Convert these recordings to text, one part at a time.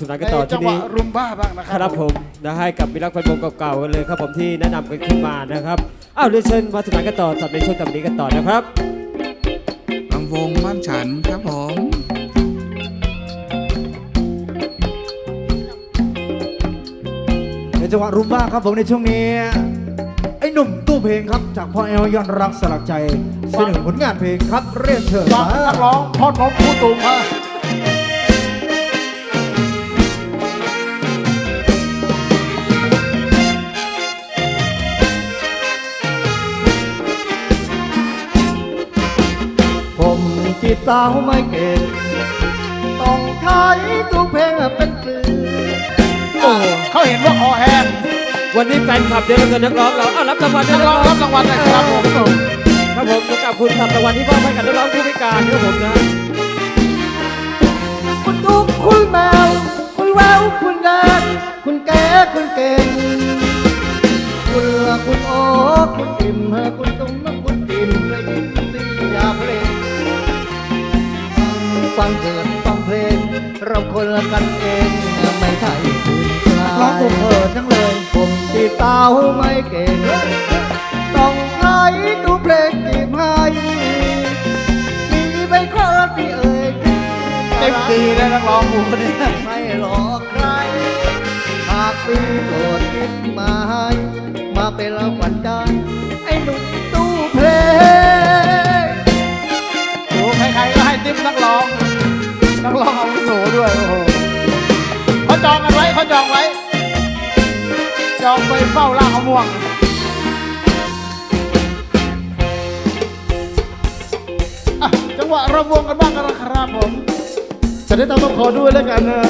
สนานกันในต่อจัที่งหวะนี้รุมบ้าบ้างนะคครัรับผมนะให้กับมิรักแฟนวงเก่าๆกันเลยครับผมที่แนะนำกันขึ้นมานะครับอ้าวเรียนเชิญมาสนานกันต่อสับในช่วงต่อไปนี้กันต่อนะครับ ลำวงบ้านฉันครับผม ในจังหวะรุมบ้าครับผมในช่วงนี้ ไอ้หนุ่มตู้เพลงครับจากพ่อแอลยอนรักสลักใจเสนอผลงานเพลงครับเรียนเชิญฟังนักร้องพ่อนมผู้ตุงฮะผ มติดตามไม่เก่งต้องใช้ตู้เพลงเป็นเกลือโอ้เขาเห็นว่าคอแห้งวันนี้แฟนคลับเดียวกันนักร้องเราอ้าวรับรางวัลด้วนัยกนะร้องรับรางวัลหนะครับผมครับผมขอบคุณสำหรับรางวัลที่มอบให้กับนักร้องผู้พิการครับผมนะคุณทุกคุณแมวคุณแววคุณแดนคุณแก่คุณเก่งคุณเลือคุณโอ้คุณอิ่มเฮอคุณตุ้มคุณติ่มเลยดินสียาเพลง ฟังเถิดฟังเพลง เราคนละกันเองไม่ใช่คุณร้องผมเถิดจังเลยผมจีบเต้าไม่เก่งต้องใช้ดูเพลงจีบให้มีไปขอที่เอ่ยเต็มตีเลยนักร้องหมู่คนนี้ไม่หลอกใครหากปีโปรดคิดมาให้มาเป็นรางวัลใจไอ้หนุ่มตู้เพลงโอ้ใครๆก็ให้ติ๊บนักร้อง นักร้องอาวุโสด้วยโอ้โหเขาจองกันไว้เขาจองไว้ จองไปเฝ้าล่างมะม่วงอะจังหวะระวงกันบ้างกันนะครับผมจะได้ตามมาขอด้วยแล้วกันนะ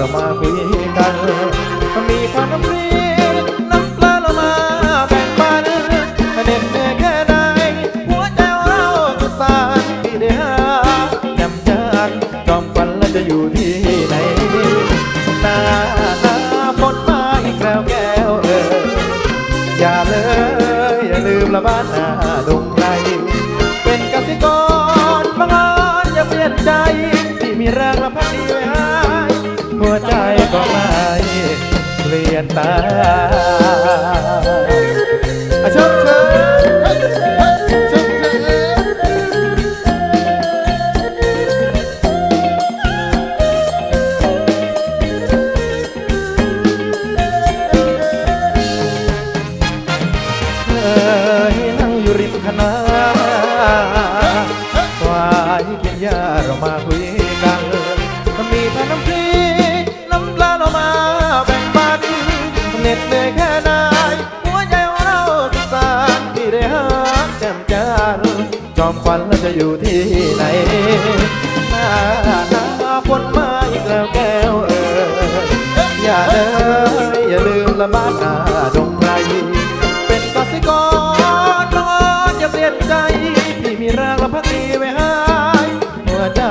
หญ้า เปลี่ยนตายอะชมเชยเคยนั่งอยู่ริมคณะ ฝันแล้วจะอยู่ที่ไหนหน้าหน้าฝนมาอีกแล้วแก้วเอออย่าเลยอย่าลืมละบ้านนาดงไรเป็นกสิกรน้องอย่าเปลี่ยนใจที่มีแรงและพักดีไว้ให้หัวใจ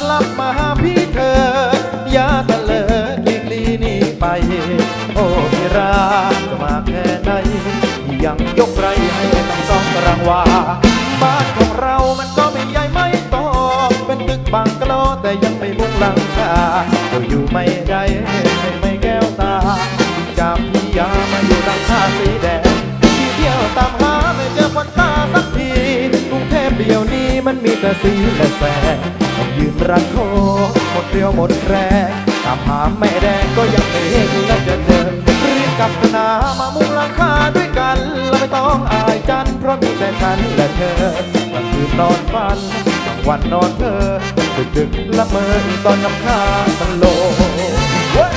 กลับมาหาพี่เธอ อย่าตะเลิกลีกลีนี่ไป โอ้พี่รักมาแค่ ยังยกไรให้ต้งต้องรางวาบ้านของเรามันก็ไม่ใหญ่ไม่โตเป็นตึกบังกะโลแต่ยังไม่มุงหลังคาก็อยู่ไม่ได้ไม่แก้วตาจากพี่ยามาอยู่หลังคาสีแดงที่เที่ยวตามหาไม่เจอคนตาสักทีกรุงเทพเดียวนี้มันมีแต่สีและแสงต้องยืนรันโทหมดเรียวหมดแรงตามหาแม่แดงก็ยังไม่เห็นและจะเจอรีบกลับนา ฉันและเธอวันคืนนอนฝันกลางวันนอนเธอดึกดึกละเมอตอนน้ำค้างมันโลเฮ้ย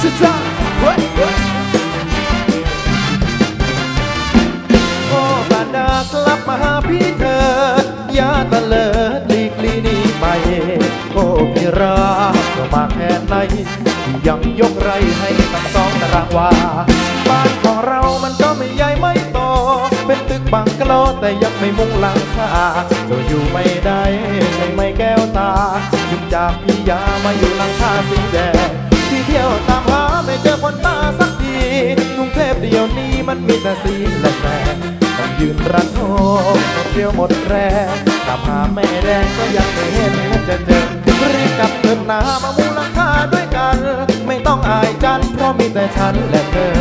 ชิซ่าเฮ้ยเฮ้ยโอ้บาดากลับมาหาพี่เธอ อย่าตะเลิดหลีกลีหนี่ไป โอ้พี่รักก็มา ยกไรให้ตั้งสองตารางวา บ้านของเรามันก็ไม่ใหญ่ไม่โต เป็นตึกบังกะโลแต่ยังไม่มุงหลังคาเราอยู่ไม่ได้ใช่ไม่แก้วตาจึงจากพี่ยามาอยู่หลังคาสีแดงที่เที่ยวตามหาไม่เจอคนตาสักทีกรุงเทพเดียวนี้มันมีแต่สีและแสงต้องยืนรันโทหมดเรี่ยวหมดแรงตามหาแม่แดงก็ยังไม่เห็นจะเจอรีบกลับเดินหนามามูลังคาด้วยกัน ไม่ต้องอายจัน เพราะมีแต่ฉันและเธอ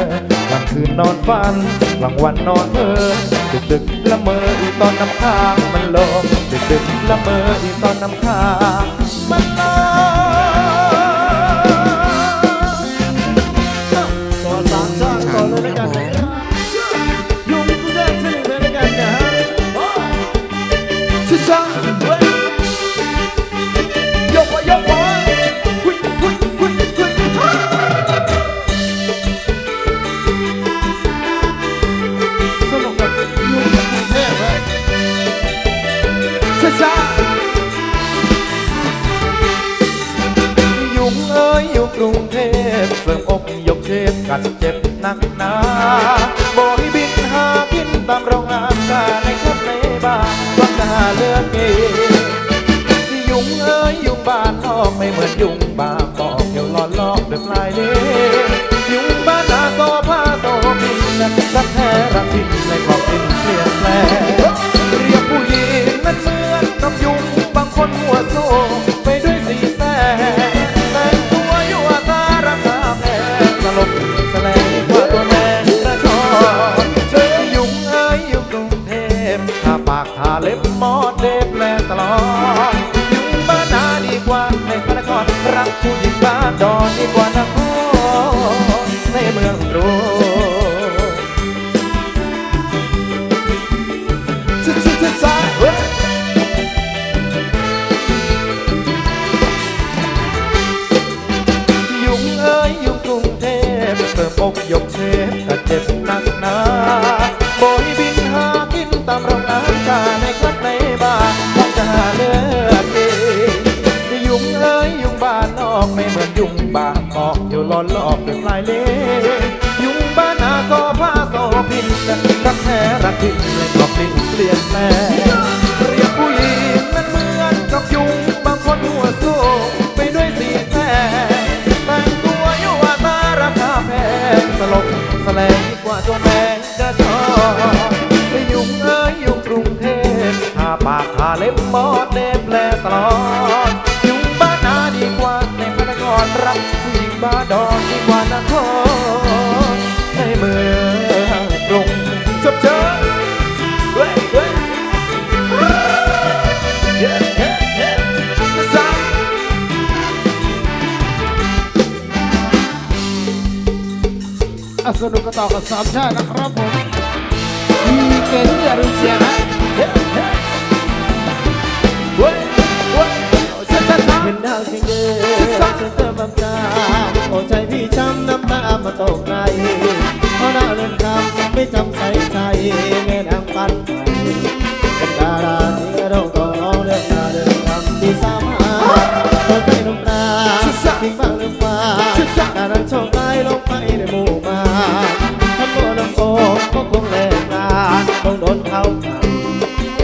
กลางคืนนอนฝันกลางวันนอนเพ้อดึกดึกๆละเมออีตอนน้ำค้างมันลงดึกดึกๆละเมออีตอนน้ำค้างมันลง กรุงเทพเสริมอกยกเชฟกันเจ็บนักหนาบอยบินหากินตามโรงงานกาในคลับในบ้านวังหาเลือกเกยุงเอ้ยยุงบ้านนอกไม่เหมือนยุงบ้านบอกเดี๋ยวหลอนลอกด้วยปลายเล่ยุงบ้านนาก็ผ้าโตบินรักแท้รักจริงในกรอบ หลอนหลอกด้วยปลายเล่ห์ยุงบ้านนาก็ผ้าโซพินรักแท้รักจริงเลยกรอบลิ้นเปลี่ยนแปลงเรียกผู้หญิงนั้นเหมือนกับยุงบางคนหัวโซไปด้วยสีแสงแต่งตัวอยู่ว่าตาราคาแพงสลบแสลงกว่าตัวแมงกระชอนไปยุงเอ้ยยุงกรุงเทพทาปากทาเล็บมอดเล็บแลตลอดยุงบ้านนาดีกว่าในพระนครรักผู้หญิงบ้านดอ สนุกกันต่อกับสามชาตินะครับผมมีเกณฑ์ที่จะรุนเสียนะ โดนเขาขัง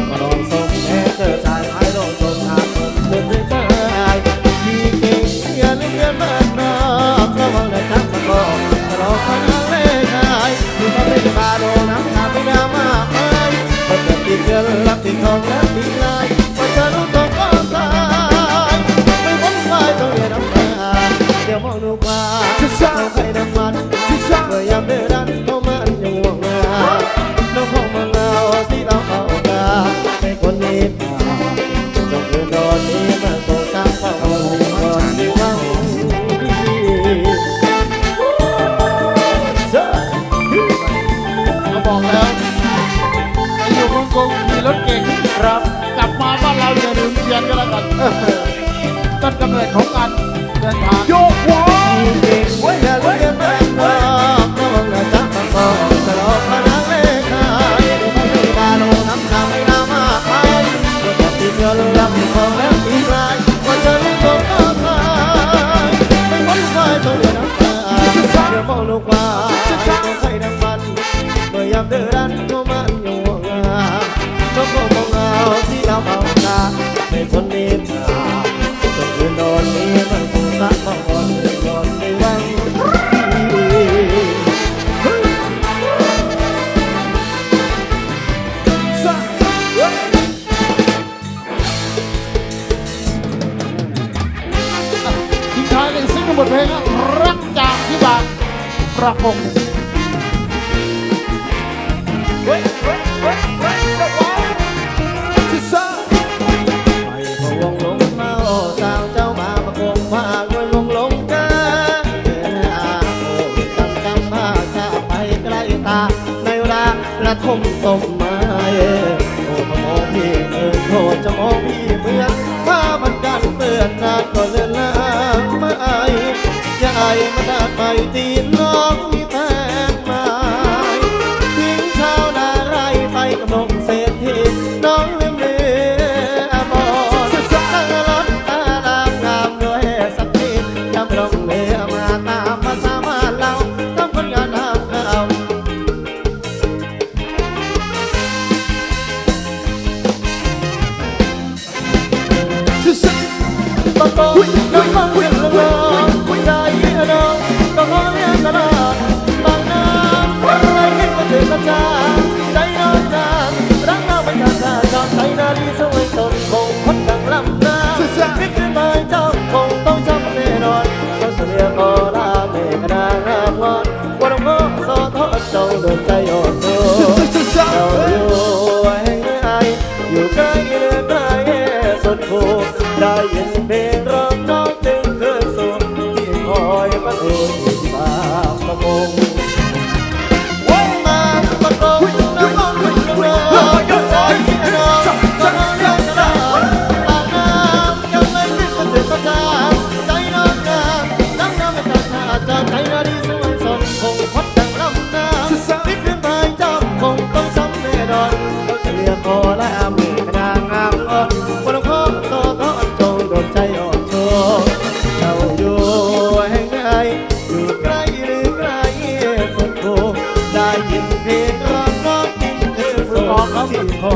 ก็ลองส่งแม่เจอชายท้ายโดนส่งหาคนเดินได้ใจมีเก่งอย่าลืเรียนบ้านนอกระวังแต่ทักมาบอกตลอดทางเล่ยชายมีความ่ได้บาโดน้ำตาไม่ได้มากมายแต่ติดเงินรักที่ทองและติดลา ไมันได้ไปที่น้อง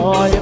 olha